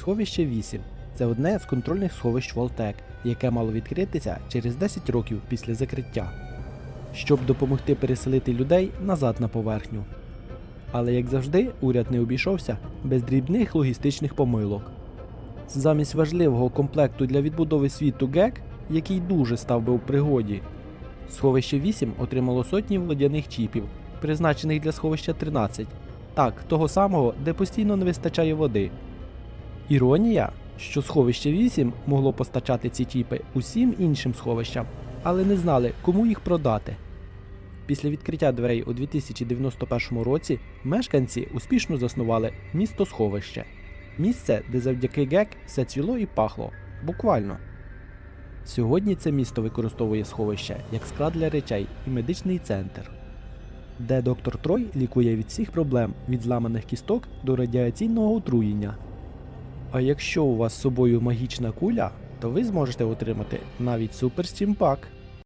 Сховище 8 це одне з контрольних сховищ Волтек, яке мало відкритися через 10 років після закриття, щоб допомогти переселити людей назад на поверхню. Але як завжди, уряд не обійшовся без дрібних логістичних помилок. Замість важливого комплекту для відбудови світу ГЕК, який дуже став би у пригоді, сховище 8 отримало сотні водяних чіпів, призначених для сховища 13, так, того самого, де постійно не вистачає води. Іронія, що сховище 8 могло постачати ці чіпи усім іншим сховищам, але не знали, кому їх продати. Після відкриття дверей у 2091 році мешканці успішно заснували місто сховище. Місце, де завдяки ГЕК все цвіло і пахло. Буквально. Сьогодні це місто використовує сховище як склад для речей і медичний центр, де доктор Трой лікує від всіх проблем від зламаних кісток до радіаційного отруєння. А якщо у вас з собою магічна куля, то ви зможете отримати навіть супер стімпак.